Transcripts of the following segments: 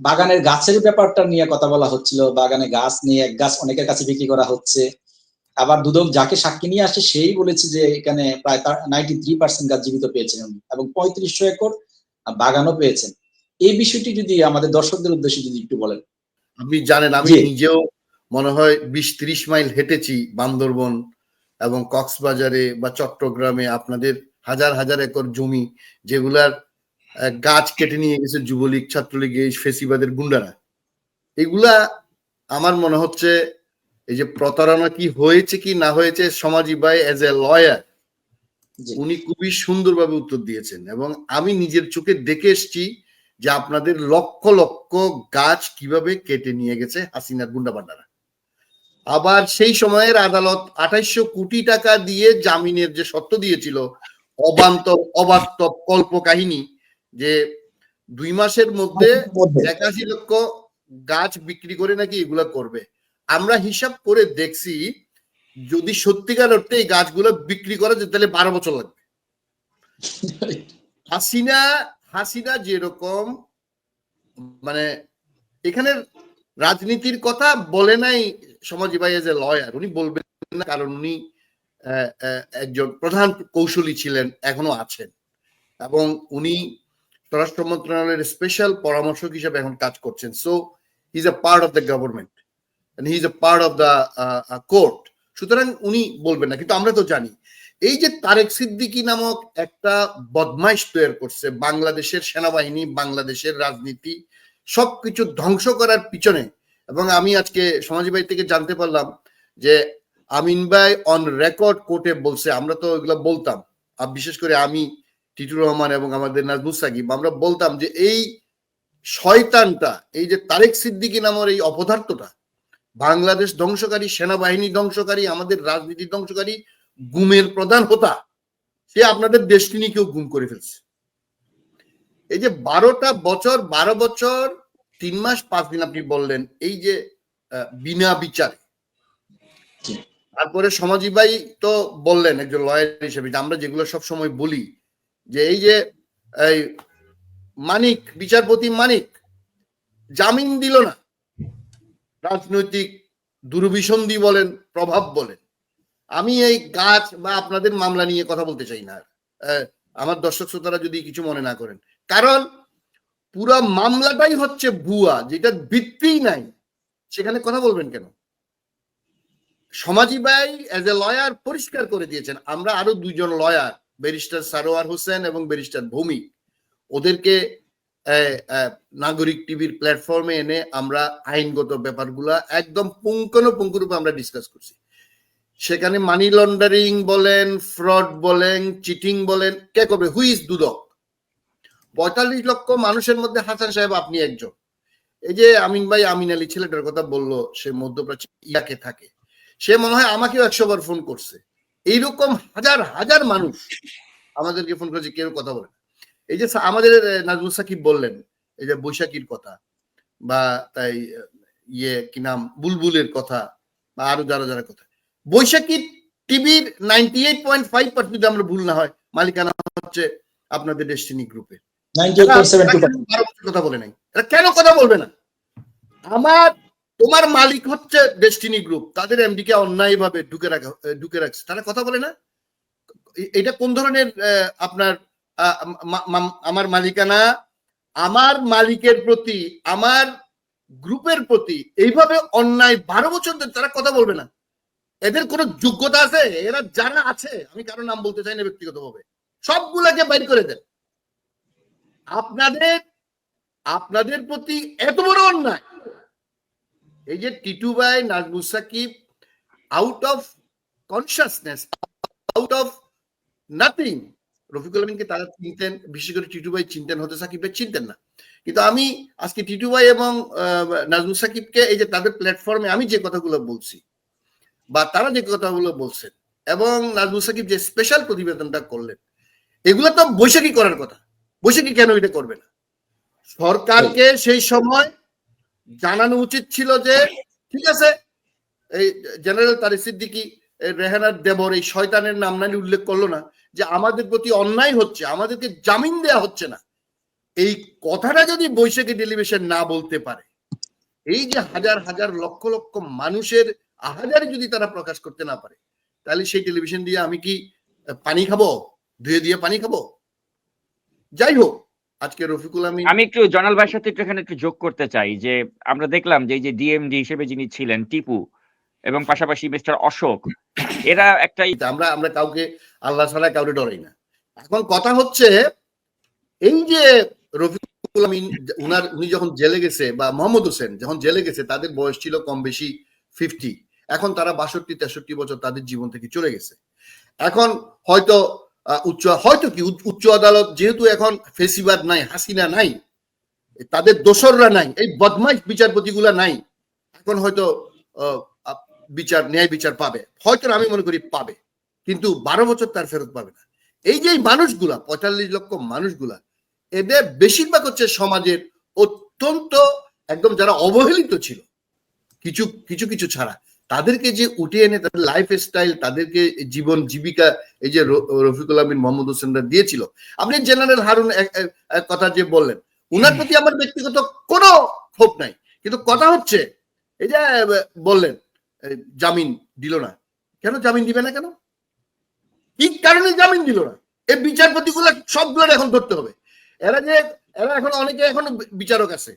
বাগানের গাছের ব্যাপারটা নিয়ে কথা বলা হচ্ছিল বাগানে গাছ নিয়ে এক গাছ অনেকের কাছে বিক্রি করা হচ্ছে। আবার দুদক যাকে সাক্ষী নিয়ে আসে সেই বলেছে যে এখানে প্রায় নাইনটি থ্রি পার্সেন্ট গাছ জীবিত পেয়েছেন এবং পঁয়ত্রিশশো একর বাগানও পেয়েছেন। এই বিষয়টি যদি আমাদের দর্শকদের উদ্দেশ্যে যদি একটু বলেন। আপনি জানেন আমি নিজেও মনে হয় বিশ ত্রিশ মাইল হেঁটেছি বান্দরবন এবং কক্সবাজারে বা চট্টগ্রামে আপনাদের হাজার হাজার একর জমি যেগুলার গাছ কেটে নিয়ে গেছে যুবলীগ ছাত্রলীগ এই ফেসিবাদের গুন্ডারা। এগুলা আমার মনে হচ্ছে এই যে প্রতারণা কি হয়েছে কি না হয়েছে সমাজী ভাই এজ এ লয়ার উনি খুবই সুন্দরভাবে উত্তর দিয়েছেন এবং আমি নিজের চোখে দেখে এসেছি যে আপনাদের লক্ষ লক্ষ গাছ কীভাবে কেটে নিয়ে গেছে হাসিনার গুন্ডাবান্ডারা আবার সেই সময়ের আদালত আঠাইশশো কোটি টাকা দিয়ে জামিনের যে সত্য দিয়েছিল অবান্তর অবাস্তব কল্প কাহিনী যে দুই মাসের মধ্যে একাশি লক্ষ গাছ বিক্রি করে নাকি এগুলা করবে। আমরা হিসাব করে দেখছি যদি সত্যিকার অর্থে এই গাছগুলো বিক্রি করা যেত তাহলে বারো বছর লাগবে। হাসিনা হাসিনা যেরকম মানে এখানে রাজনীতির কথা বলে নাই সমাজী ভাই এজ এ লয়ার উনি বলবেন না কারণ উনি একজন প্রধান কৌশলী ছিলেন এখনও আছেন। এবং উনি স্বরাষ্ট্র মন্ত্রণালয়ের স্পেশাল পরামর্শক হিসেবে এখন কাজ করছেন। So is a part of the government he is a part of the court সুতরাং উনি বলবেন না, কিন্তু আমরা তো জানি। এই যে তারেক সিদ্দিকি নামক একটা বদমাইশ তৈরি করছে, বাংলাদেশের সেনাবাহিনী, বাংলাদেশের রাজনীতি, সবকিছু ধ্বংস করার পিছনে। এবং আমি আজকে সমাজী ভাই থেকে জানতে পারলাম যে আমিন ভাই অন রেকর্ড কোর্টে বলছে, আমরা তো এগুলো বলতাম। বিশেষ করে আমি টিটুর রহমান এবং আমাদের নাজমুস সাকিব আমরা বলতাম যে এই শয়তানটা এই যে তারেক সিদ্দিকি নামের এই অপদার্থটা বাংলাদেশ ধ্বংসকারী সেনাবাহিনী ধ্বংসকারী আমাদের রাজনীতি ধ্বংসকারী গুমের প্রধান হোতা সে আপনাদের ডেস্টিনিকেও গুম করে ফেলছে। এই যে বারোটা বছর বারো বছর তিন মাস পাঁচ দিন আপনি বললেন এই যে বিনা বিচারে। তারপরে সমাজী ভাই তো বললেন একজন লয়ার হিসেবে আমরা যেগুলো সব সময় বলি যে এই যে, এই মানিক, বিচারপতি মানিক জামিন দিল না। রাজনৈতিক দুর্বিসন্ধি বলেন, প্রভাব বলেন। আমি এই গাছ বা আপনাদের মামলা নিয়ে কথা বলতে চাই না। আমার দর্শক শ্রোতারা যদি কিছু মনে না করেন। কারণ পুরো মামলাটাই হচ্ছে ভুয়া যেটার ভিত্তিই নাই। সেখানে কথা বলবেন কেন? সমাজী ভাই এজ এ লয়ার পরিষ্কার করে দিয়েছেন। আমরা আরও দুজন লয়ার ব্যারিস্টার সারোয়ার হোসেন এবং ব্যারিস্টার ভৌমিক। ওদেরকে নাগরিক টিভির প্ল্যাটফর্মে এনে আমরা আইনগত ব্যাপারগুলা একদম পুঙ্খানুপুঙ্খরূপে আমরা ডিসকাস করছি। সেখানে মানি লন্ডারিং বলেন ফ্রড বলেন চিটিং বলেন, কে করবে? Who is Dudok? পঁয়তাল্লিশ লক্ষ মানুষের মধ্যে হাসান সাহেব আপনি একজন। এই যে আমিন ভাই, আমিন আলী ছেলেটার কথা বলল, সে মধ্যপ্রাচ্য ইয়াকে থাকে। সে মনে হয় আমাকেও একশো বার ফোন করছে। এইরকম হাজার হাজার মানুষ আমাদেরকে ফোন করেছে কেউ কথা বলে এই যে আমাদের নাজমুল সাকিব বললেন এই যে বৈশাখীর কথা বা তাই ইয়ে কি নাম বুলবুলের কথা বা আরও যারা যারা কথা। বৈশাখী টিভির ninety eight point five percent যদি আমরা ভুল না হয় মালিকানা হচ্ছে আপনাদের ডেস্টিনি গ্রুপে কথা বলে নাই? এরা কেন কথা বলবে না? আমার তোমার মালিক হচ্ছে ডেস্টিনি গ্রুপ তাদের এমডি কে অন্যায় ভাবে ঢুকে রাখা ঢুকে রাখছে। তারা কথা বলে না? এটা কোন ধরনের আপনার আমার মালিকানা? আমার মালিকের প্রতি, আমার গ্রুপের প্রতি এইভাবে অন্যায় বারো বছর ধরে তারা কথা বলবে না। এদের কোনো যোগ্যতা আছে? এরা যারা আছে। আমি কারও নাম বলতে চাই না ব্যক্তিগতভাবে। সবগুলাকে বাইর করে দেন। আপনাদের আপনাদের প্রতি এত বড় অন্যায়। এই যে টিটু ভাই Nazmus Sakib out of consciousness out of nothing Rafiqul আলমিনকে তারা চিনতেন বিশেষ করে টিটু ভাই চিনতেন হতে সাকিব ভাই চিনতেন না। কিন্তু আমি আজকে টিটু ভাই এবং আহ, নাজমুস সাকিবকে এই যে তাদের প্ল্যাটফর্মে আমি যে কথাগুলো বলছি বা তারা যে কথাগুলো বলছেন এবং নাজমুস সাকিব যে স্পেশাল প্রতিবেদনটা করলেন এগুলো তো বৈশাখী করার কথা। বৈশাখী কেন এটা করবে না? সরকারকে সেই সময় জানানো উচিত ছিল যে, ঠিক আছে, এই জেনারেল তারিক সিদ্দিকি রেহানার দেবর, এই শয়তানের নাম নালি উল্লেখ করল না যে আমাদের প্রতি অন্যায় হচ্ছে, আমাদেরকে জামিন দেয়া হচ্ছে না। এই কথাটা যদি বৈশাখী টেলিভিশন না বলতে পারে, এই যে হাজার হাজার লক্ষ লক্ষ মানুষের আহাজারি যদি তারা প্রকাশ করতে না পারে, তাহলে সেই টেলিভিশন দিয়ে আমি কি পানি খাব? ধুয়ে দিয়ে পানি খাব? যাই হোক আজকে রফিকুল আমি আমি একটু জনাল ভাইয়ের সাথে একটু এখানে একটু যোগ করতে চাই যে আমরা দেখলাম যে এই যে ডিএমডি হিসেবে যিনি ছিলেন টিপু এবং পাশাপাশি মিস্টার অশোক এরা একটা আমরা আমরা কাউকে আল্লাহ ছাড়া কাউকে ডরাই না। এখন কথা হচ্ছে এই যে রফিকুল আমিন উনার উনি যখন জেলে গেছে বা মোহাম্মদ হোসেন যখন জেলে গেছে তাদের বয়স ছিল কম বেশি ফিফটি এখন তারা বাষট্টি তেষট্টি বছর তাদের জীবন থেকে চলে গেছে। এখন হয়তো উচ্চ হয়তো কি উচ্চ- আদালত যেহেতু এখন ফেসিবাদ নাই, হাসিনা নাই, তাদের দোসররা নাই, এই বদমাইশ বিচারপতিগুলা নাই, এখন হয়তো বিচার, ন্যায় বিচার পাবে। হয়তো আমি মনে করি পাবে, কিন্তু বারো বছর তার ফেরত পাবে না। এই যে মানুষগুলা, পঁয়তাল্লিশ লক্ষ মানুষগুলা, এদের বেশিরভাগ হচ্ছে সমাজের অত্যন্ত, একদম যারা অবহেলিত ছিল, কিছু কিছু কিছু ছাড়া। তাদেরকে যে উঠে এনে তাদের লাইফ স্টাইল তাদেরকে জীবন জীবিকা এই যে রফিকুল আমিন মোহাম্মদ হোসেনরা দিয়েছিল। আপনি জেনারেল হারুন কথা যে বললেন উনার প্রতি আমার ব্যক্তিগত কোনো ক্ষোভ নাই। কিন্তু কথা হচ্ছে এই যে বললেন জামিন দিল না। কেন জামিন দিবে না কেন? কি কারণে জামিন দিল না? এই বিচারপতিগুলো সবগুলো এখন ধরতে হবে। এরা যে এরা এখন অনেকে এখন বিচারক আছে।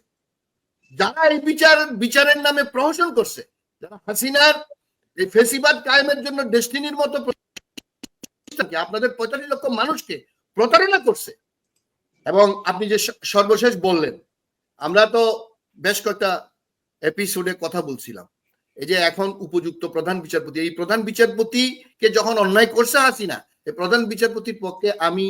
যারা এই বিচার বিচারের নামে প্রহসন করছে যারা হাসিনার এই ফেসিবাদ কায়েমের জন্য ডেস্টিনির মতো আপনাদের পঁয়তাল্লিশ লক্ষ মানুষকে প্রতারণা করছে। এবং আপনি যে সর্বশেষ বললেন, আমরা তো বেশ কয়েকটা এপিসোডে কথা বলছিলাম। এই যে এখন উপযুক্ত প্রধান বিচারপতি, এই প্রধান বিচারপতিকে যখন অন্যায় করছে হাসিনা, এই প্রধান বিচারপতির পক্ষে আমি,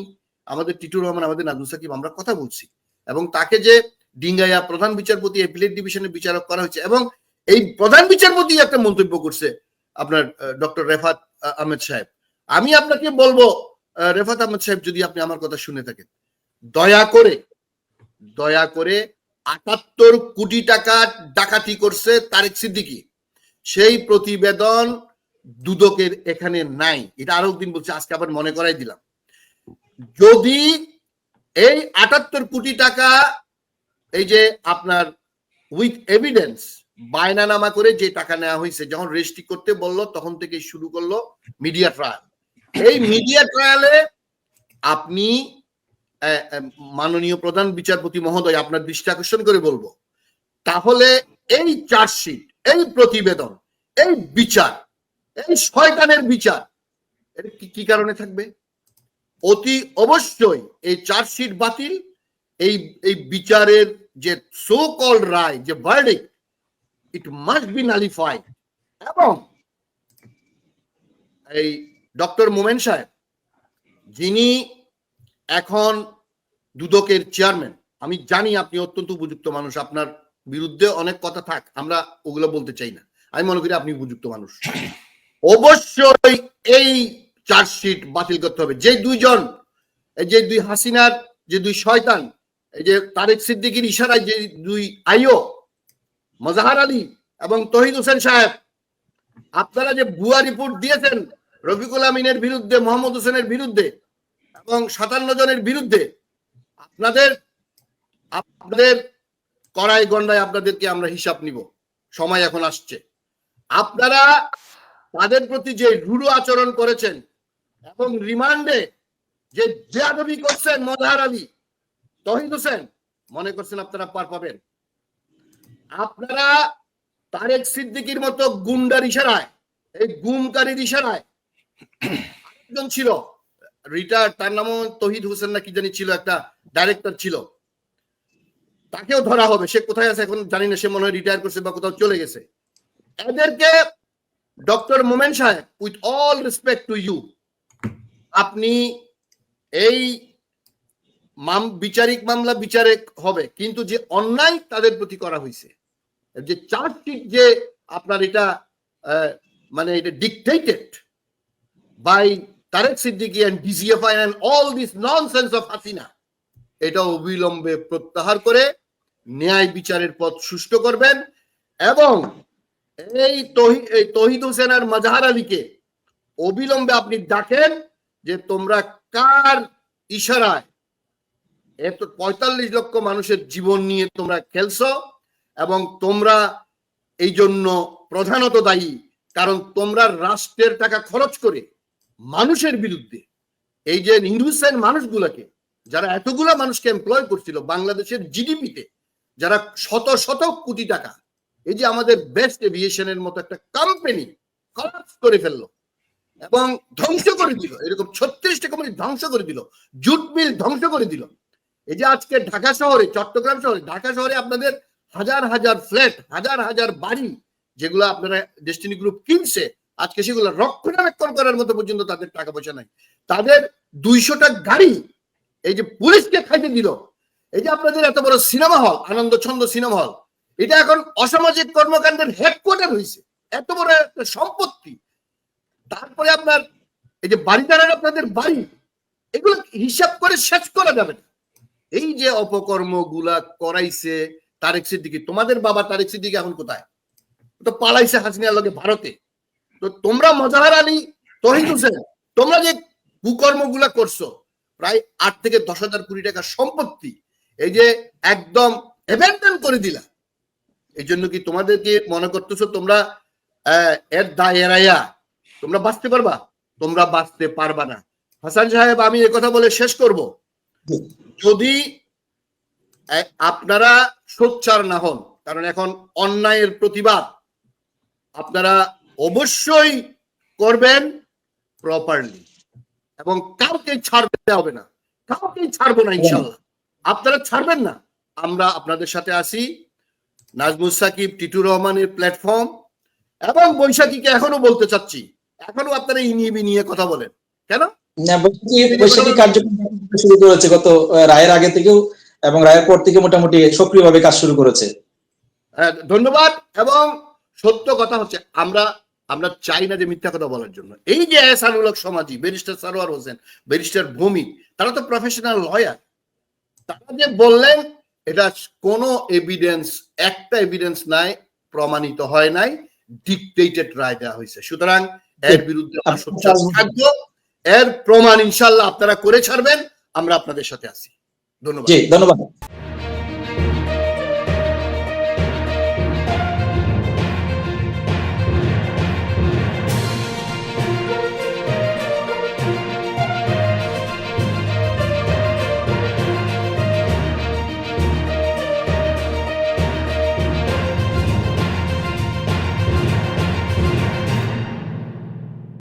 আমাদের টিটুর রহমান, আমাদের নাজমুল সাকিব, আমরা কথা বলছি। এবং তাকে যে ডিঙ্গাইয়া প্রধান বিচারপতি এপিলেট ডিভিশনের বিচারক করা হয়েছে, এবং এই প্রধান বিচারপতি একটা মন্তব্য করছে আপনার ডক্টর রেফাত আহ, আহমেদ সাহেব। আমি আপনাকে বলব রেফাত আহমেদ সাহেব যদি আপনি আমার কথা শুনে থাকেন দয়া করে দয়া করে আটাত্তর কোটি টাকা ডাকাতি করছে তারেক সিদ্দিকি। সেই প্রতিবেদন দুদকের এখানে নাই। এটা আরও দিন বলছে আজকে আবার মনে করাই দিলাম। যদি এই আটাত্তর কোটি টাকা এই যে আপনার উইথ এভিডেন্স বায়নানামা করে যে টাকা নেওয়া হয়েছে, যখন রেজিস্ট্রি করতে বলল, তখন থেকে শুরু করল মিডিয়া ট্রায়াল এই মিডিয়া ট্রায়ালে আপনি মাননীয় প্রধান বিচারপতি মহোদয় আপনার দৃষ্টি আকর্ষণ করে বলব। তাহলে এই চার্জশিট এই প্রতিবেদন, এই বিচার, এই শয়তানের বিচার এটা কি- কারণে থাকবে? অতি অবশ্যই এই চার্জশিট বাতিল, এই এই বিচারের যে সো কল রায়, যে verdict it must be nullified এবং এই ডক্টর মোমেন সাহেব, যিনি এখন দুদকের চেয়ারম্যান, আমি জানি আপনি অত্যন্ত উপযুক্ত মানুষ, আপনার বিরুদ্ধে অনেক কথা থাক, আমরা ওগুলো বলতে চাই না। আমি মনে করি আপনি উপযুক্ত মানুষ। অবশ্যই এই চার্জশিট বাতিল করতে হবে। যে দুইজন যে দুই হাসিনার, যে দুই শয়তান, এই যে তারেক সিদ্দিকির ইশারায় যে দুই আইও মজাহার আলী এবং তহিদ হোসেন সাহেব। আপনারা যে ভুয়া রিপোর্ট দিয়েছেন রফিকুল আমিনের বিরুদ্ধে, মোহাম্মদ হোসেনের বিরুদ্ধে এবং সাতান্ন জনের বিরুদ্ধে, আপনাদের আপনাদের কড়াই গন্ডায় আপনাদেরকে আমরা হিসাব নিব। সময় এখন আসছে। আপনারা তাদের প্রতি যে রূঢ় আচরণ করেছেন এবং রিমান্ডে যে জেয়াদবি করছেন মজাহার আলী, তহিদ হোসেন, মনে করছেন আপনারা পার পাবেন। আপনারা তারেক সিদ্দিকির মতো গুন্ডার ইশারায়, এই গুমকারীর ইশারায় একজন ছিল রিটায়ার তার নামও তহিদ হোসেন না কি জানি ছিল, একটা ডাইরেক্টর ছিল। তাকেও ধরা হবে, সে কোথায় আছে এখন জানি না, সে মনে হয় রিটায়ার করছে বা কোথাও চলে গেছে। এদেরকে ডক্টর মোমেন সাহেব with all respect to you আপনি এই মাম, বিচারিক মামলা বিচারে হবে, কিন্তু যে অন্যায় তাদের প্রতি করা হয়েছে যে চার্জশিট যে আপনার এটা মানে এটা dictated by Tarique Siddique and DGFI and all this nonsense of Hasina, এটা অবিলম্বে প্রত্যাহার করে ন্যায় বিচারের পথ সুষ্ঠু করবেন এবং এই তহি- তহিদ হোসেন আর মাজাহার আলীকে অবিলম্বে আপনি ডাকেন যে তোমরা কার ইশারায় এত পঁয়তাল্লিশ লক্ষ মানুষের জীবন নিয়ে তোমরা খেলছো এবং তোমরা এই জন্য প্রধানত দায়ী, কারণ তোমরা রাষ্ট্রের টাকা খরচ করে মানুষের বিরুদ্ধে, এই যে নির্হুসেন মানুষগুলোকে, যারা এতগুলা মানুষকে এমপ্লয় করছিল বাংলাদেশের জিডিপিতে, যারা শত শত কোটি টাকা, এই যে আমাদের বেস্ট এভিয়েশনের মতো একটা কোম্পানি কলাপস করে ফেলল এবং ধ্বংস করে দিল, এরকম ছত্রিশটা কোম্পানি ধ্বংস করে দিল জুট মিল ধ্বংস করে দিল। এই যে আজকে ঢাকা শহরে, চট্টগ্রাম শহরে, ঢাকা শহরে আপনাদের হাজার হাজার ফ্ল্যাট, হাজার হাজার বাড়ি যেগুলো আপনারা ডেস্টিনি গ্রুপ কিনছে, আজকে সেগুলো রক্ষণাবেক্ষণ করার মতো পর্যন্ত তাদের টাকা পয়সা নাই। তাদের দুইশোটা গাড়ি এই যে পুলিশকে খাইতে দিল। এই যে আপনাদের এত বড় সিনেমা হল আনন্দ ছন্দ সিনেমা হল, এটা এখন অসামাজিক কর্মকাণ্ডের হেডকোয়ার্টার হয়েছে এত বড় একটা সম্পত্তি। তারপরে আপনার এই যে বাড়িদারের আপনাদের বাড়ি, এগুলো হিসাব করে শেষ করা যাবে না। এই যে অপকর্মগুলা করাইছে তারেক সিদ্দিকি, তোমাদের বাবা তারেক সিদ্দিকি এখন কোথায়? তো পালাইছে হাসিনার লগে ভারতে। তো তোমরা মজাহার আলী তহিদ হোসেন তোমরা যে কুকর্মগুলা করছ, প্রায় আট থেকে দশ হাজার কোটি টাকা সম্পত্তি, এই যে একদম অ্যাবেন্ডন করে দিলা, এই জন্য কি তোমাদেরকে মনে করতেছো তোমরা এর দায় এড়াইয়া তোমরা বাঁচতে পারবা? তোমরা বাঁচতে পারবা না। হাসান সাহেব, আমি কথা বলে শেষ করব। যদি আপনারা সোচ্চার না হন, কারণ এখন অন্যায়ের প্রতিবাদ, আপনারা অবশ্যই করবেন প্রপারলি এবং কাউকে ছাড়তে হবে না। কাউকেই ছাড়বো না ইনশাল্লাহ আপনারা ছাড়বেন না। আমরা আপনাদের সাথে আসি নাজমুস সাকিব টিটু রহমানের প্ল্যাটফর্ম এবং বৈশাখীকে এখনও বলতে চাচ্ছি। এখনও আপনারা ইনিয়ে বিনিয়ে কথা বলেন। কেন? বৈশাখী বৈশাখী কার্যক্রম শুরু করেছে গত রায়ের আগে থেকেও এবং রায়ের পর থেকে মোটামুটি সক্রিয়ভাবে কাজ শুরু করেছে। হ্যাঁ, ধন্যবাদ এবং সত্য কথা হচ্ছে আমরা আমরা চাই না যে মিথ্যা কথা বলার জন্য। এই যে সমাজি ব্যারিস্টার সারোয়ার হোসেন ব্যারিস্টার ভৌমিক তারা তো প্রফেশনাল লয়ার তারা যে বললেন এটা কোনো এভিডেন্স একটা এভিডেন্স নাই প্রমাণিত হয় নাই ডিকটেটেড রায় দেওয়া হয়েছে। সুতরাং এর বিরুদ্ধে এর প্রমাণ ইনশাল্লাহ আপনারা করে ছাড়বেন আমরা আপনাদের সাথে আছি। ধন্যবাদ। ধন্যবাদ।